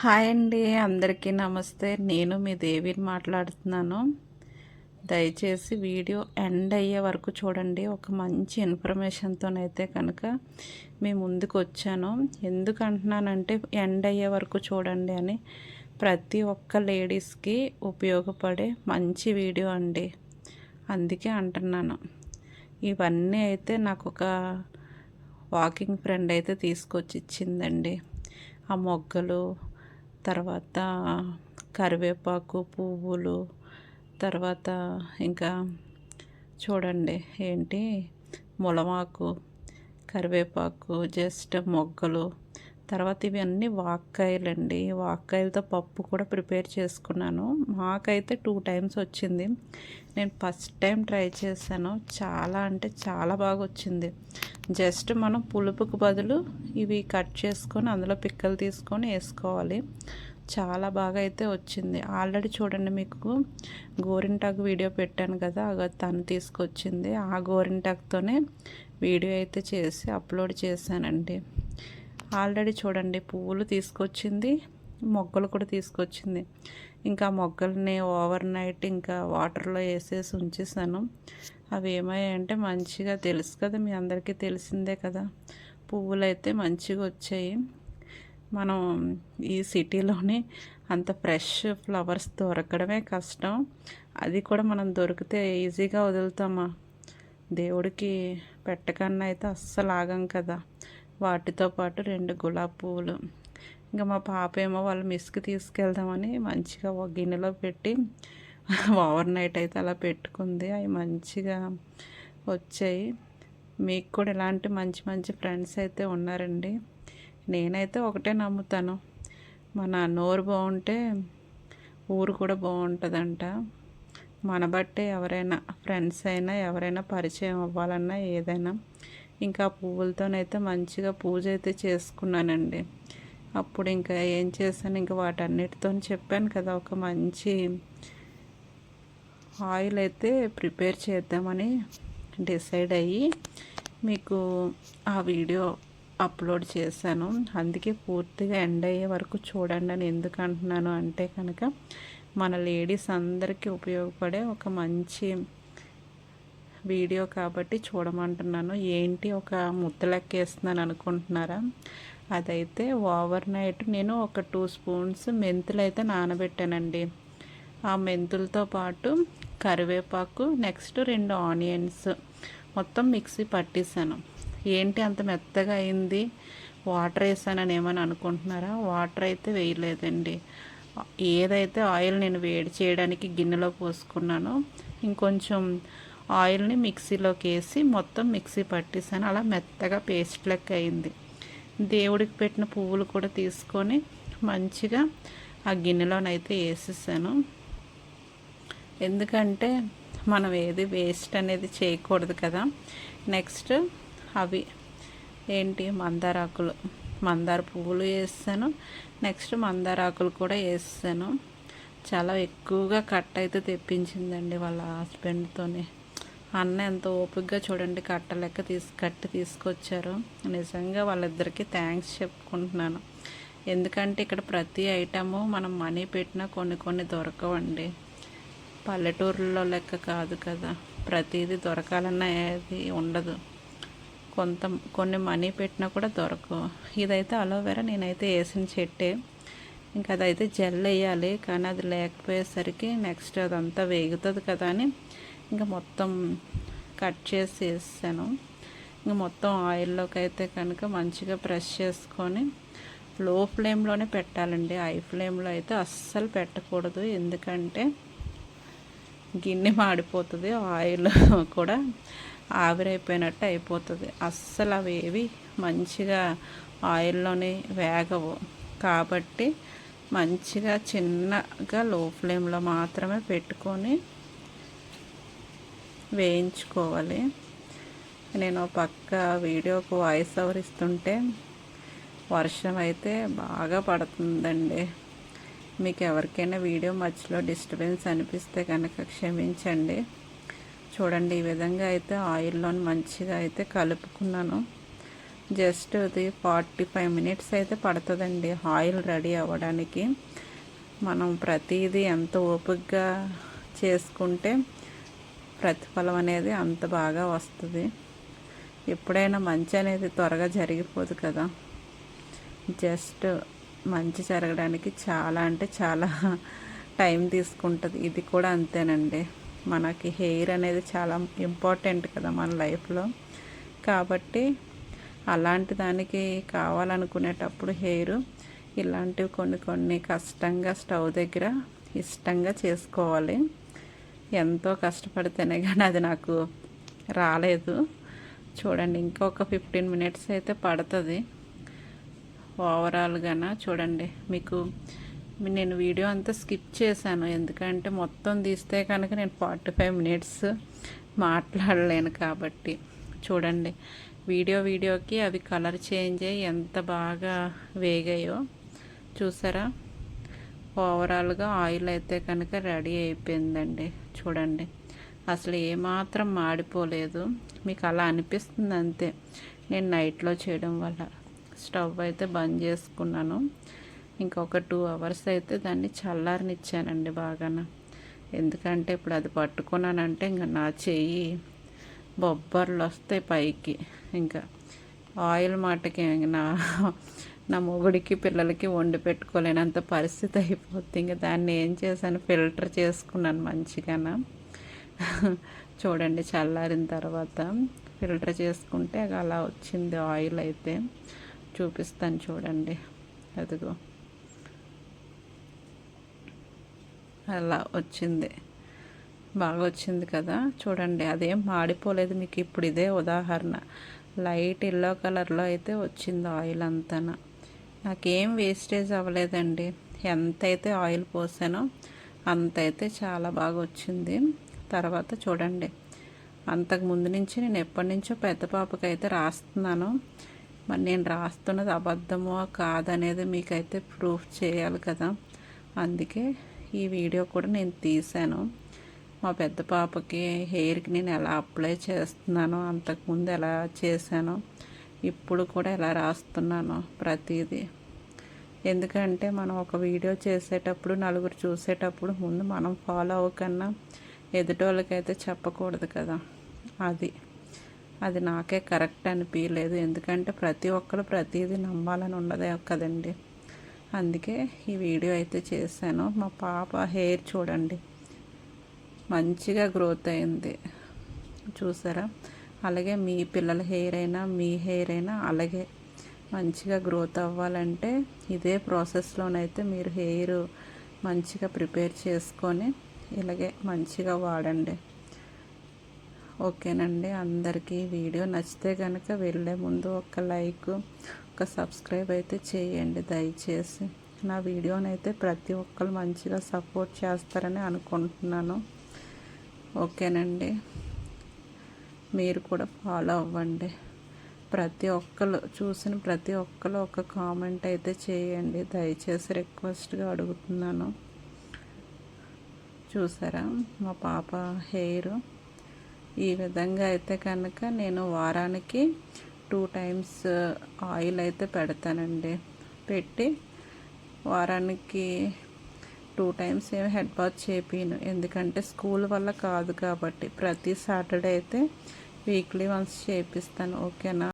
Hi అండి అందరికీ నమస్తే. నేను మీ దేవిని మాట్లాడుతున్నాను. దయచేసి వీడియో ఎండ్ అయ్యే వరకు చూడండి. ఒక మంచి ఇన్ఫర్మేషన్తోనైతే కనుక మీ ముందుకు వచ్చాను. ఎందుకు అంటున్నానంటే ఎండ్ అయ్యే వరకు చూడండి అని ప్రతి ఒక్క లేడీస్కి ఉపయోగపడే మంచి వీడియో అండి. అందుకే అంటున్నాను. ఇవన్నీ అయితే నాకు ఒక వాకింగ్ ఫ్రెండ్ అయితే తీసుకొచ్చి ఇచ్చిందండి ఆ మొగ్గలు తర్వాత కరివేపాకు పువ్వులు తర్వాత ఇంకా చూడండి ఏంటి ములమాకు కరివేపాకు జస్ట్ మొగ్గలు తర్వాత ఇవన్నీ వాక్కాయలండి. వాక్కాయలతో పప్పు కూడా ప్రిపేర్ చేసుకున్నాను. మాకైతే టూ టైమ్స్ వచ్చింది. నేను ఫస్ట్ టైం ట్రై చేశాను. చాలా అంటే చాలా బాగా వచ్చింది జస్ట్ మనం పులుపుకు బదులు ఇవి కట్ చేసుకొని అందులో పిక్కలు తీసుకొని వేసుకోవాలి. చాలా బాగా అయితే వచ్చింది. ఆల్రెడీ చూడండి మీకు గోరింటాకు వీడియో పెట్టాను కదా తను తీసుకొచ్చింది. ఆ గోరింటాకుతోనే వీడియో అయితే చేసి అప్లోడ్ చేశానండి. ఆల్రెడీ చూడండి పువ్వులు తీసుకొచ్చింది మొగ్గలు కూడా తీసుకొచ్చింది. ఇంకా మొగ్గల్ని ఓవర్ నైట్ ఇంకా వాటర్లో వేసేసి ఉంచేసాను. అవి ఏమయ్యాయంటే మంచిగా తెలుసు కదా మీ అందరికీ తెలిసిందే కదా. పువ్వులు అయితే మంచిగా వచ్చాయి. మనం ఈ సిటీలోనే అంత ఫ్రెష్ ఫ్లవర్స్ దొరకడమే కష్టం. అది కూడా మనం దొరికితే ఈజీగా వదులుతామా? దేవుడికి పెట్టకన్నా అయితే అస్సలు ఆగం కదా. వాటితో పాటు రెండు గులాబీ పువ్వులు. ఇంకా మా పాప ఏమో వాళ్ళు మిస్కి తీసుకెళ్దామని మంచిగా ఒక గిన్నెలో పెట్టి ఓవర్ నైట్ అయితే అలా పెట్టుకుంది. అవి మంచిగా వచ్చాయి. మీకు కూడా ఇలాంటి మంచి మంచి ఫ్రెండ్స్ అయితే ఉన్నారండి. నేనైతే ఒకటే నమ్ముతాను. మన నోరు బాగుంటే ఊరు కూడా బాగుంటుందంట. మన బట్టే ఎవరైనా ఫ్రెండ్స్ అయినా ఎవరైనా పరిచయం అవ్వాలన్నా ఏదైనా ఇంకా పువ్వులతోనైతే మంచిగా పూజ అయితే చేసుకున్నానండి. అప్పుడు ఇంకా ఏం చేశాను ఇంకా వాటన్నిటితో చెప్పాను కదా ఒక మంచి ఆయిల్ అయితే ప్రిపేర్ చేద్దామని డిసైడ్ అయ్యి మీకు ఆ వీడియో అప్లోడ్ చేశాను. అందుకే పూర్తిగా ఎండ్ అయ్యే వరకు చూడండి అని ఎందుకు అంటున్నాను అంటే కనుక మన లేడీస్ అందరికీ ఉపయోగపడే ఒక మంచి వీడియో కాబట్టి చూడమంటున్నాను. ఏంటి ఒక ముద్దలెక్కేస్తున్నాను అనుకుంటున్నారా? అదైతే ఓవర్ నైట్ నేను ఒక టూ స్పూన్స్ మెంతులు అయితే నానబెట్టానండి. ఆ మెంతులతో పాటు కరివేపాకు నెక్స్ట్ రెండు ఆనియన్స్ మొత్తం మిక్సీ పట్టేశాను. ఏంటి అంత మెత్తగా అయింది? వాటర్ వేసానని ఏమని అనుకుంటున్నారా? వాటర్ అయితే వేయలేదండి. ఏదైతే ఆయిల్ నేను వేడి చేయడానికి గిన్నెలో పోసుకున్నానో ఇంకొంచెం ఆయిల్ని మిక్సీలోకి వేసి మొత్తం మిక్సీ పట్టేసాను. అలా మెత్తగా పేస్ట్ లెక్క అయింది. దేవుడికి పెట్టిన పువ్వులు కూడా తీసుకొని మంచిగా ఆ గిన్నెలోనైతే వేసేసాను. ఎందుకంటే మనం ఏది వేస్ట్ అనేది చేయకూడదు కదా. నెక్స్ట్ అవి ఏంటి? మందారాకులు. మందార పువ్వులు వేస్తాను నెక్స్ట్ మందార ఆకులు కూడా వేస్తాను చాలా ఎక్కువగా కట్ అయితే తెప్పించిందండి వాళ్ళ హస్బెండ్తోనే. అన్న ఎంత ఓపికగా చూడండి కట్ట లెక్క తీసు కట్టి తీసుకొచ్చారు. నిజంగా వాళ్ళిద్దరికీ థ్యాంక్స్ చెప్పుకుంటున్నాను. ఎందుకంటే ఇక్కడ ప్రతి ఐటము మనం మనీ పెట్టినా కొన్ని కొన్ని దొరకవండి. పల్లెటూరులో లెక్క కాదు కదా. ప్రతిదీ దొరకాలన్నా ఏది ఉండదు. కొంత కొన్ని మనీ పెట్టినా కూడా దొరకవు. ఇదైతే అలోవెరా నేనైతే వేసిన చెట్టే. ఇంకా అదైతే జెల్ వేయాలి కానీ అది లేకపోయేసరికి నెక్స్ట్ అదంతా వేగుతుంది కదా అని ఇంకా మొత్తం కట్ చేసి వేసాను ఇంకా మొత్తం ఆయిల్లోకి అయితే కనుక మంచిగా ప్రెస్ చేసుకొని లో ఫ్లేమ్లోనే పెట్టాలండి. హై ఫ్లేమ్లో అయితే అస్సలు పెట్టకూడదు. ఎందుకంటే గిన్నె మాడిపోతుంది ఆయిల్ కూడా ఆవిరైపోయినట్టు అయిపోతుంది. అస్సలు అవి ఏవి మంచిగా ఆయిల్లోనే వేగవు. కాబట్టి మంచిగా చిన్నగా లో ఫ్లేమ్లో మాత్రమే పెట్టుకొని వేయించుకోవాలి. నేను పక్క వీడియోకు వాయిస్ ఓవర్ ఇస్తుంటే వర్షం అయితే బాగా పడుతుందండి. మీకు ఎవరికైనా వీడియో మధ్యలో డిస్టర్బెన్స్ అనిపిస్తే కనుక క్షమించండి. చూడండి ఈ విధంగా అయితే ఆయిల్లో మంచిగా అయితే కలుపుకున్నాను. జస్ట్ అది ఫార్టీ ఫైవ్ మినిట్స్ అయితే పడుతుందండి ఆయిల్ రెడీ అవ్వడానికి. మనం ప్రతిదీ ఎంత ఓపికగా చేసుకుంటే ప్రతిఫలం అనేది అంత బాగా వస్తుంది. ఎప్పుడైనా మంచి అనేది త్వరగా జరిగిపోదు కదా. జస్ట్ మంచి జరగడానికి చాలా అంటే చాలా టైం తీసుకుంటుంది. ఇది కూడా అంతేనండి. మనకి హెయిర్ అనేది చాలా ఇంపార్టెంట్ కదా మన లైఫ్లో. కాబట్టి అలాంటి దానికి కావాలనుకునేటప్పుడు హెయిర్ ఇలాంటివి కొన్ని కొన్ని కష్టంగా స్టవ్ దగ్గర ఇష్టంగా చేసుకోవాలి. ఎంతో కష్టపడితేనే కానీ అది నాకు రాలేదు. చూడండి ఇంకొక ఫిఫ్టీన్ మినిట్స్ అయితే పడుతుంది. ఓవరాల్గా చూడండి మీకు నేను వీడియో అంతా స్కిప్ చేశాను. ఎందుకంటే మొత్తం తీస్తే కనుక నేను ఫార్టీ ఫైవ్ మినిట్స్ మాట్లాడలేను కాబట్టి. చూడండి వీడియో వీడియోకి అవి కలర్ చేంజ్ అయ్యి ఎంత బాగా వేగాయో చూసారా? ఓవరాల్గా ఆయిల్ అయితే కనుక రెడీ అయిపోయిందండి. చూడండి. అసలు ఏమాత్రం మాడిపోలేదు. మీకు అలా అనిపిస్తుంది అంతే. నేను నైట్లో చేయడం వల్ల. స్టవ్ అయితే బంద్ చేసుకున్నాను. ఇంకొక టూ అవర్స్ అయితే దాన్ని చల్లారనిచ్చానండి బాగా ఎందుకంటే ఇప్పుడు అది పట్టుకున్నానంటే ఇంకా నా చెయ్యి బొబ్బర్లు వస్తాయి పైకి. ఇంకా ఆయిల్ మాటకి నా నా మొగుడికి పిల్లలకి వండి పెట్టుకోలేనంత పరిస్థితి అయిపోతుంది ఇంకా దాన్ని ఏం చేశాను? ఫిల్టర్ చేసుకున్నాను మంచిగా చూడండి చల్లారిన తర్వాత ఫిల్టర్ చేసుకుంటే అలా వచ్చింది ఆయిల్ అయితే. చూపిస్తాను చూడండి. అదిగో. అలా వచ్చింది. బాగా వచ్చింది కదా? చూడండి అదేం మాడిపోలేదు మీకు. ఇప్పుడు ఇదే ఉదాహరణ. లైట్ ఎల్లో కలర్లో అయితే వచ్చింది ఆయిల్ అంతా నాకేం వేస్టేజ్ అవ్వలేదండి. ఎంతైతే ఆయిల్ పోసానో అంతైతే చాలా బాగా వచ్చింది తర్వాత చూడండి. అంతకు ముందు నుంచి నేను ఎప్పటి నుంచో పెద్ద పాపకైతే రాస్తున్నాను. మరి నేను రాస్తున్నది అబద్ధమో కాదనేది మీకైతే ప్రూఫ్ చేయాలి కదా. అందుకే ఈ వీడియో కూడా నేను తీశాను. మా పెద్ద పాపకి హెయిర్కి నేను ఎలా అప్లై చేస్తున్నానో అంతకుముందు ఎలా చేశానో ఇప్పుడు కూడా ఎలా రాస్తున్నానో ప్రతిదీ. ఎందుకంటే మనం ఒక వీడియో చేసేటప్పుడు నలుగురు చూసేటప్పుడు ముందు మనం ఫాలో అవ్వకన్నా ఎదుటోళ్ళకైతే చెప్పకూడదు కదా. అది అది నాకే కరెక్ట్ అనిపించలేదు ఎందుకంటే ప్రతి ఒక్కరు ప్రతిదీ నమ్మాలని ఉండదే కదండి. అందుకే ఈ వీడియో అయితే చేశాను. మా పాప హెయిర్ చూడండి. మంచిగా గ్రోత్ అయింది. చూసారా? అలాగే మీ పిల్లల హెయిర్ అయినా మీ హెయిర్ అయినా అలాగే మంచిగా గ్రోత్ అవ్వాలంటే ఇదే ప్రాసెస్లోనైతే మీరు హెయిర్ మంచిగా ప్రిపేర్ చేసుకొని ఇలాగే మంచిగా వాడండి. ఓకేనండి. అందరికీ వీడియో నచ్చితే కనుక వెళ్ళే ముందు ఒక లైక్ ఒక సబ్స్క్రైబ్ అయితే చేయండి దయచేసి. నా వీడియోని అయితే ప్రతి ఒక్కరు మంచిగా సపోర్ట్ చేస్తారని అనుకుంటున్నాను. ఓకేనండి. మీరు కూడా ఫాలో అవ్వండి. ప్రతి ఒక్కరు చూసిన ప్రతి ఒక్కరు ఒక కామెంట్ అయితే చేయండి. దయచేసి రిక్వెస్ట్గా అడుగుతున్నాను. చూసారా? మా పాప హెయిర్ ఈ విధంగా అయితే కనుక నేను వారానికి టూ టైమ్స్ ఆయిల్ అయితే పెడతానండి. పెట్టి వారానికి టూ టైమ్స్ ఏమి హెడ్ బాత్ చేపిను ఎందుకంటే స్కూల్ వల్ల కాదు కాబట్టి ప్రతి సాటర్డే అయితే వీక్లీ వన్స్ చేపిస్తాను. ఓకేనా?